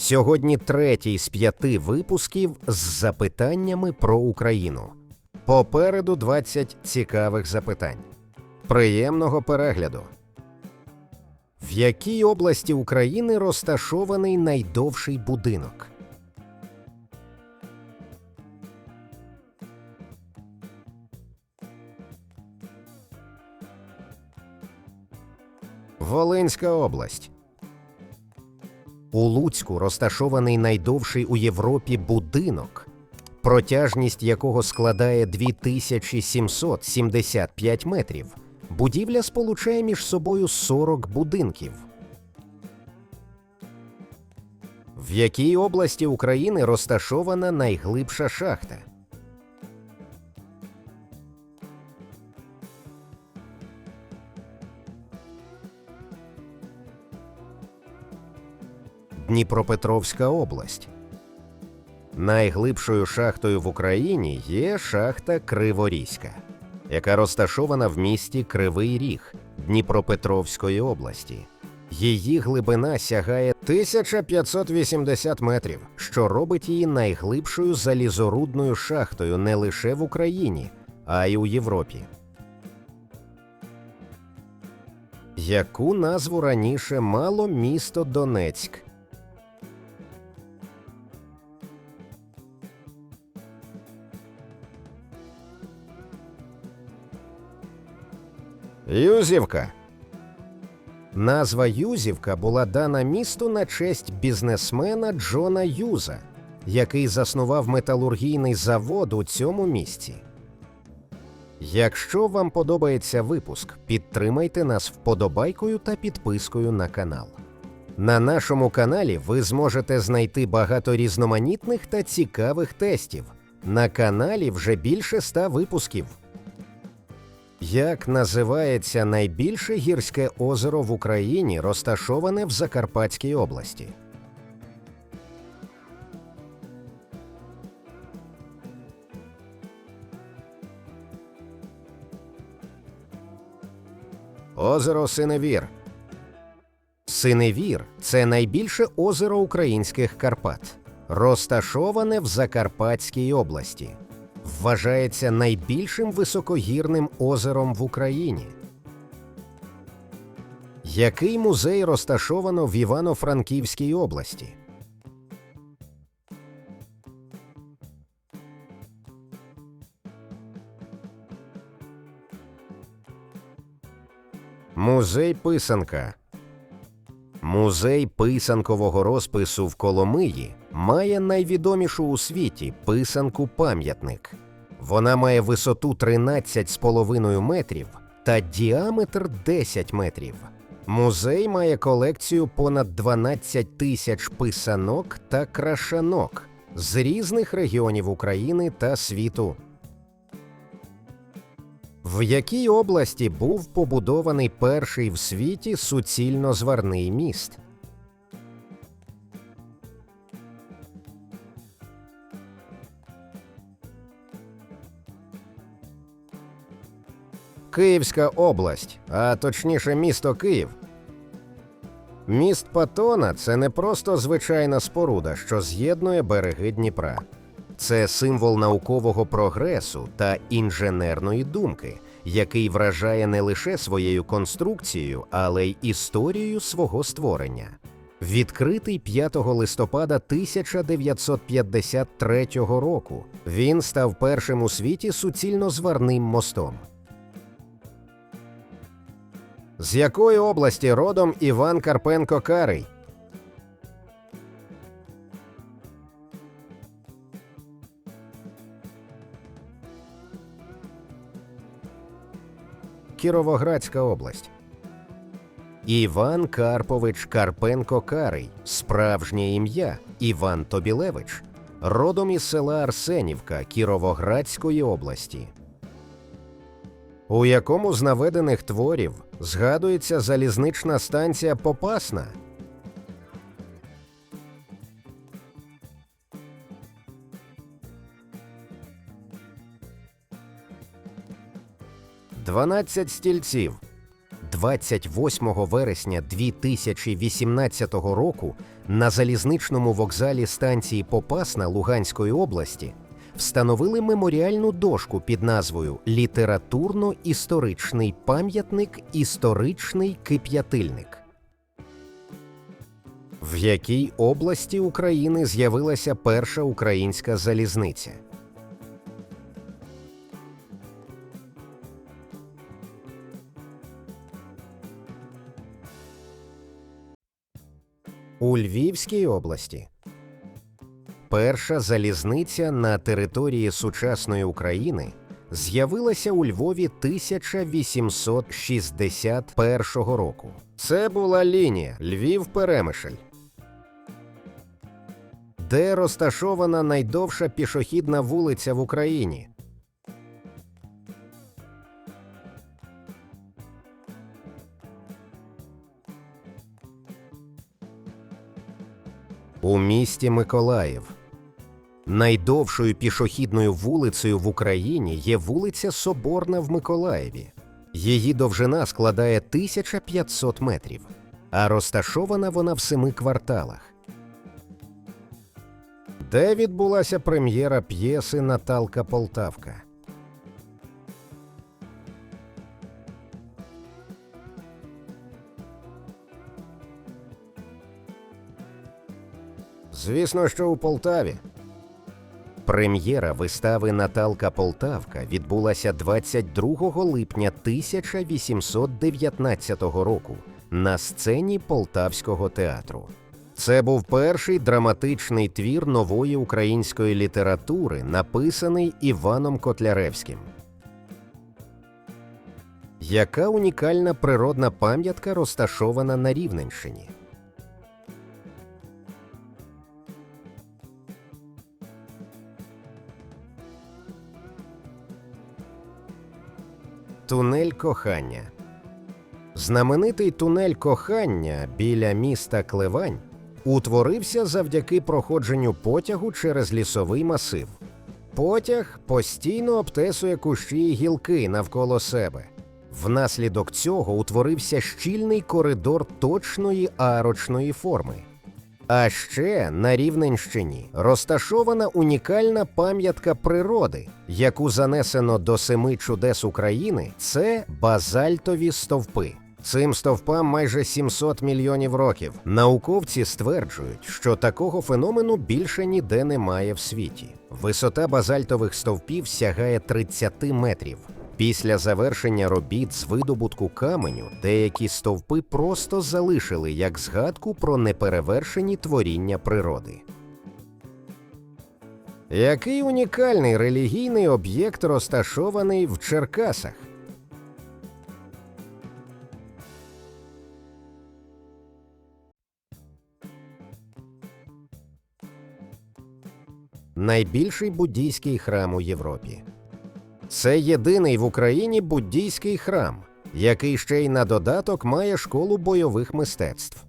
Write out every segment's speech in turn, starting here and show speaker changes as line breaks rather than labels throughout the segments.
Сьогодні третій з п'яти випусків з запитаннями про Україну. Попереду 20 цікавих запитань. Приємного перегляду. В якій області України розташований найдовший будинок? Волинська область. У Луцьку розташований найдовший у Європі будинок, протяжність якого складає 2775 метрів. Будівля сполучає між собою 40 будинків. В якій області України розташована найглибша шахта? Дніпропетровська область. Найглибшою шахтою в Україні є шахта Криворізька, яка розташована в місті Кривий Ріг Дніпропетровської області. Її глибина сягає 1580 метрів, що робить її найглибшою залізорудною шахтою не лише в Україні, а й у Європі. Яку назву раніше мало місто Донецьк? Юзівка. Назва Юзівка була дана місту на честь бізнесмена Джона Юза, який заснував металургійний завод у цьому місті. Якщо вам подобається випуск, підтримайте нас вподобайкою та підпискою на канал. На нашому каналі ви зможете знайти багато різноманітних та цікавих тестів. На каналі вже більше ста випусків. Як називається найбільше гірське озеро в Україні, розташоване в Закарпатській області? Озеро Синевір. Синевір це найбільше озеро українських Карпат, розташоване в Закарпатській області вважається найбільшим високогірним озером в Україні. Який музей розташовано в Івано-Франківській області? Музей писанка. Музей писанкового розпису в Коломиї має найвідомішу у світі писанку пам'ятник. Вона має висоту 13,5 метрів та діаметр 10 метрів. Музей має колекцію понад 12 тисяч писанок та крашанок з різних регіонів України та світу. В якій області був побудований перший в світі суцільно-зварний міст? Київська область, а точніше місто Київ. Міст Патона це не просто звичайна споруда, що з'єднує береги Дніпра. Це символ наукового прогресу та інженерної думки, який вражає не лише своєю конструкцією, але й історією свого створення. Відкритий 5 листопада 1953 року, він став першим у світі суцільнозварним мостом. З якої області родом Іван Карпенко Карий? Кіровоградська область. Іван Карпович Карпенко Карий. Справжнє ім'я Іван Тобілевич. Родом із села Арсенівка Кіровоградської області. У якому з наведених творів згадується залізнична станція Попасна? Дванадцять стільців. 28 вересня 2018 року на залізничному вокзалі станції Попасна Луганської області встановили меморіальну дошку під назвою Літературно-історичний пам'ятник Історичний кип'ятильник. В якій області України з'явилася перша українська залізниця? У Львівській області. Перша залізниця на території сучасної України з'явилася у Львові 1861 року. Це була лінія Львів-Перемишль, де розташована найдовша пішохідна вулиця в Україні. У місті Миколаїв. Найдовшою пішохідною вулицею в Україні є вулиця Соборна в Миколаєві. Її довжина складає 1500 метрів, а розташована вона в семи кварталах. Де відбулася прем'єра п'єси Наталка Полтавка? Звісно, що у Полтаві. Прем'єра вистави Наталка Полтавка відбулася 22 липня 1819 року на сцені Полтавського театру. Це був перший драматичний твір нової української літератури, написаний Іваном Котляревським. Яка унікальна природна пам'ятка розташована на Рівненщині? Тунель кохання. Знаменитий тунель кохання біля міста Клевань утворився завдяки проходженню потягу через лісовий масив. Потяг постійно обтесує кущі й гілки навколо себе. Внаслідок цього утворився щільний коридор точної арочної форми. А ще на Рівненщині розташована унікальна пам'ятка природи, яку занесено до семи чудес України. Це базальтові стовпи. Цим стовпам майже 700 мільйонів років. Науковці стверджують, що такого феномену більше ніде немає в світі. Висота базальтових стовпів сягає 30 метрів. Після завершення робіт з видобутку каменю деякі стовпи просто залишили як згадку про неперевершені творіння природи. Який унікальний релігійний об'єкт розташований в Черкасах? Найбільший буддійський храм у Європі. Це єдиний в Україні буддійський храм, який ще й на додаток має школу бойових мистецтв.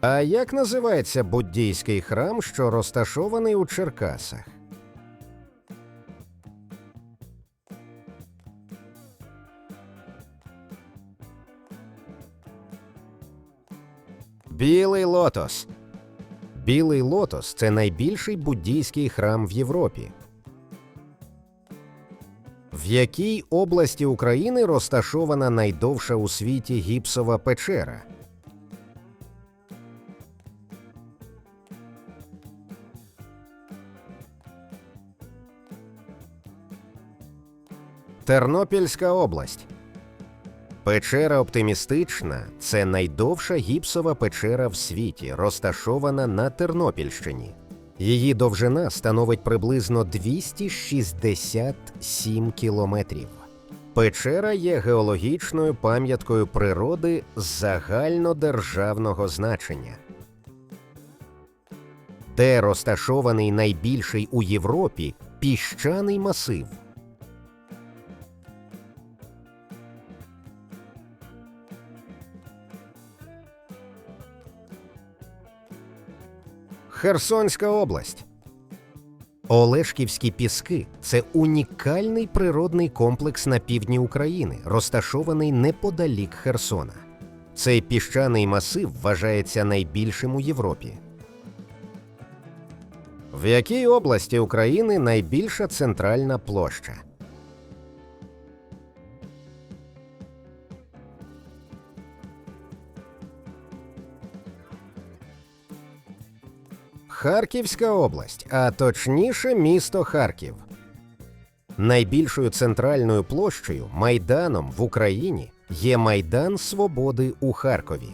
А як називається буддійський храм, що розташований у Черкасах? Білий лотос. Білий лотос це найбільший буддійський храм в Європі. В якій області України розташована найдовша у світі гіпсова печера? Тернопільська область. Печера оптимістична це найдовша гіпсова печера в світі, розташована на Тернопільщині. Її довжина становить приблизно 267 кілометрів. Печера є геологічною пам'яткою природи загальнодержавного значення, де розташований найбільший у Європі піщаний масив. Херсонська область. Олешківські піски це унікальний природний комплекс на півдні України, розташований неподалік Херсона. Цей піщаний масив вважається найбільшим у Європі. В якій області України найбільша центральна площа? Харківська область, а точніше місто Харків. Найбільшою центральною площею майданом в Україні є Майдан Свободи у Харкові.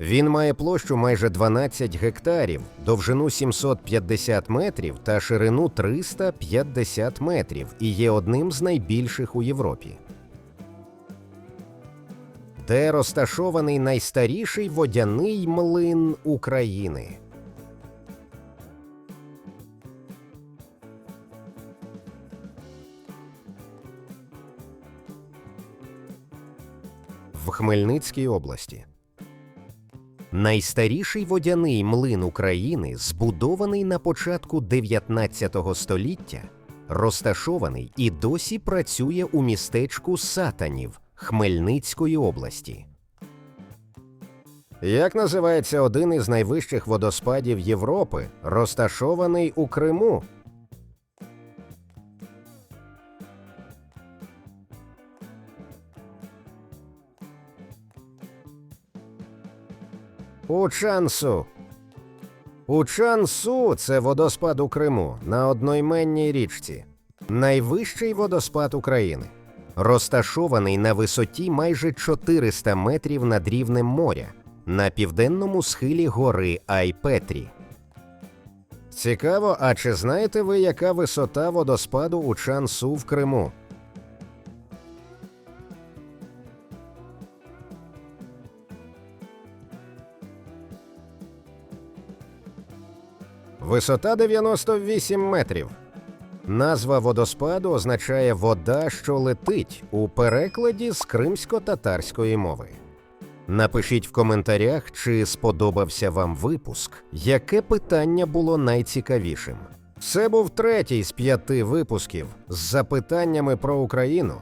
Він має площу майже 12 гектарів, довжину 750 метрів та ширину 350 метрів і є одним з найбільших у Європі. Де розташований найстаріший водяний млин України. В Хмельницькій області. Найстаріший водяний млин України, збудований на початку 19 століття, розташований і досі працює у містечку Сатанів Хмельницької області. Як називається один із найвищих водоспадів Європи, розташований у Криму? Учансу. Учансу це водоспад у Криму на одноіменній річці. Найвищий водоспад України. Розташований на висоті майже 400 метрів над рівнем моря на південному схилі гори Айпетрі. Цікаво, а чи знаєте ви, яка висота водоспаду у Чансу в Криму? Висота 98 метрів. Назва водоспаду означає вода, що летить у перекладі з кримсько-татарської мови. Напишіть в коментарях, чи сподобався вам випуск, яке питання було найцікавішим. Це був третій з п'яти випусків з запитаннями про Україну